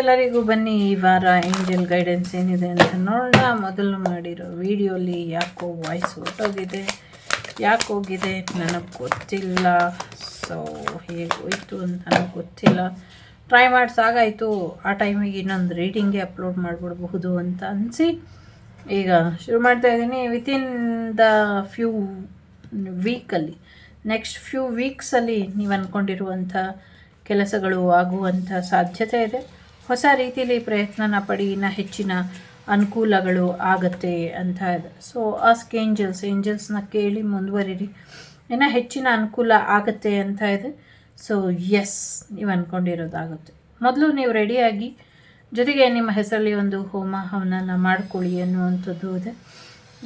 ಎಲ್ಲರಿಗೂ ಬನ್ನಿ, ಈ ವಾರ ಏಂಜಲ್ ಗೈಡೆನ್ಸ್ ಏನಿದೆ ಅಂತ ನೋಡೋಣ. ಮೊದಲು ಮಾಡಿರೋ ವಿಡಿಯೋಲಿ ಯಾಕೋ ವಾಯ್ಸ್ ಹೊಟ್ಟೋಗಿದೆ ಯಾಕೆ ಹೋಗಿದೆ ನನಗೆ ಗೊತ್ತಿಲ್ಲ. ಸೊ ಹೇಗೆ ಅಂತ ನನಗೆ ಗೊತ್ತಿಲ್ಲ. ಟ್ರೈ ಮಾಡಿಸಾಗಾಯಿತು. ಆ ಟೈಮಿಗೆ ಇನ್ನೊಂದು ರೀಡಿಂಗೇ ಅಪ್ಲೋಡ್ ಮಾಡಿಬಿಡ್ಬಹುದು ಅಂತ ಅನಿಸಿ. ಈಗ ಶುರು ಮಾಡ್ತಾ ಇದ್ದೀನಿ. ವಿತಿನ್ ದ ಫ್ಯೂ ವೀಕಲ್ಲಿ ನೆಕ್ಸ್ಟ್ ಫ್ಯೂ ವೀಕ್ಸಲ್ಲಿ ನೀವು ಅಂದ್ಕೊಂಡಿರುವಂಥ ಕೆಲಸಗಳು ಆಗುವಂಥ ಸಾಧ್ಯತೆ ಇದೆ. ಹೊಸ ರೀತಿಯಲ್ಲಿ ಪ್ರಯತ್ನನ ಪಡಿ, ಇನ್ನು ಹೆಚ್ಚಿನ ಅನುಕೂಲಗಳು ಆಗತ್ತೆ ಅಂತ ಇದೆ. ಸೊ ಆಸ್ಕ್ ಏಂಜಲ್ಸ್ ಏಂಜಲ್ಸ್ನ ಕೇಳಿ ಮುಂದುವರಿರಿ. ಇನ್ನು ಹೆಚ್ಚಿನ ಅನುಕೂಲ ಆಗತ್ತೆ ಅಂತ ಇದೆ. ಸೊ ಎಸ್ ನೀವು ಅಂದ್ಕೊಂಡಿರೋದಾಗುತ್ತೆ ಮೊದಲು ನೀವು ರೆಡಿಯಾಗಿ ಜೊತೆಗೆ ನಿಮ್ಮ ಹೆಸರಲ್ಲಿ ಒಂದು ಹೋಮ ಹವನನ ಮಾಡ್ಕೊಳ್ಳಿ ಅನ್ನುವಂಥದ್ದು ಇದೆ.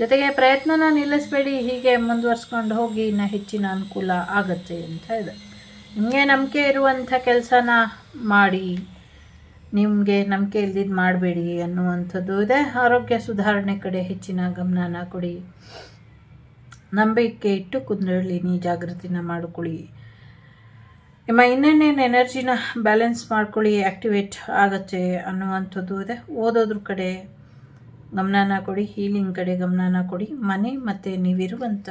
ಜೊತೆಗೆ ಪ್ರಯತ್ನನ ನಿಲ್ಲಿಸಬೇಡಿ, ಹೀಗೆ ಮುಂದುವರ್ಸ್ಕೊಂಡು ಹೋಗಿ ಇನ್ನು ಹೆಚ್ಚಿನ ಅನುಕೂಲ ಆಗತ್ತೆ ಅಂತ ಇದೆ. ನಿಮಗೆ ನಂಬಿಕೆ ಇರುವಂಥ ಕೆಲಸನ ಮಾಡಿ, ನಿಮಗೆ ನಂಬಿಕೆ ಇಲ್ದಿದ್ದು ಮಾಡಬೇಡಿ ಅನ್ನುವಂಥದ್ದು ಇದೆ. ಆರೋಗ್ಯ ಸುಧಾರಣೆ ಕಡೆ ಹೆಚ್ಚಿನ ಗಮನನ ಕೊಡಿ. ನಂಬಿಕೆ ಇಟ್ಟು ಕುಂದರಲಿನಿ ಜಾಗೃತಿನ ಮಾಡಿಕೊಳ್ಳಿ. ನಿಮ್ಮ ಇನ್ನೇನೇನು ಎನರ್ಜಿನ ಬ್ಯಾಲೆನ್ಸ್ ಮಾಡ್ಕೊಳ್ಳಿ ಆ್ಯಕ್ಟಿವೇಟ್ ಆಗುತ್ತೆ ಅನ್ನುವಂಥದ್ದು ಇದೆ. ಓದೋದ್ರ ಕಡೆ ಗಮನನ ಕೊಡಿ, ಹೀಲಿಂಗ್ ಕಡೆ ಗಮನನ ಕೊಡಿ, ಮನೆ ಮತ್ತು ನೀವಿರುವಂಥ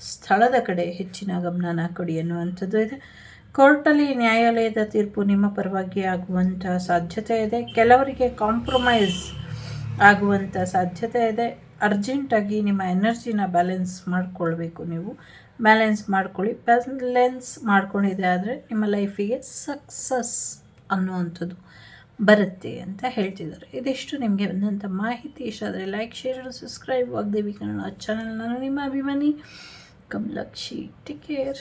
ಸ್ಥಳದ ಕಡೆ ಹೆಚ್ಚಿನ ಗಮನನ ಕೊಡಿ ಅನ್ನುವಂಥದ್ದು ಇದೆ. ಕೋರ್ಟಲ್ಲಿ ನ್ಯಾಯಾಲಯದ ತೀರ್ಪು ನಿಮ್ಮ ಪರವಾಗಿ ಆಗುವಂಥ ಸಾಧ್ಯತೆ ಇದೆ. ಕೆಲವರಿಗೆ ಕಾಂಪ್ರಮೈಸ್ ಆಗುವಂಥ ಸಾಧ್ಯತೆ ಇದೆ. ಅರ್ಜೆಂಟಾಗಿ ನಿಮ್ಮ ಎನರ್ಜಿನ ಬ್ಯಾಲೆನ್ಸ್ ಮಾಡಿಕೊಳ್ಬೇಕು ನೀವು. ಬ್ಯಾಲೆನ್ಸ್ ಮಾಡ್ಕೊಳ್ಳಿ. ಬ್ಯಾಲೆನ್ಸ್ ಮಾಡ್ಕೊಂಡಿದೆ ಆದರೆ ನಿಮ್ಮ ಲೈಫಿಗೆ ಸಕ್ಸಸ್ ಅನ್ನುವಂಥದ್ದು ಬರುತ್ತೆ ಅಂತ ಹೇಳ್ತಿದ್ದಾರೆ. ಇದಿಷ್ಟು ನಿಮಗೆ ಬಂದಂಥ ಮಾಹಿತಿ. ಇಷ್ಟ ಆದರೆ like share subscribe Vagdevi Kannada channel ನಾನು ನಿಮ್ಮ ಅಭಿಮಾನಿ. ಕಮಲಾಕ್ಷಿ. Take care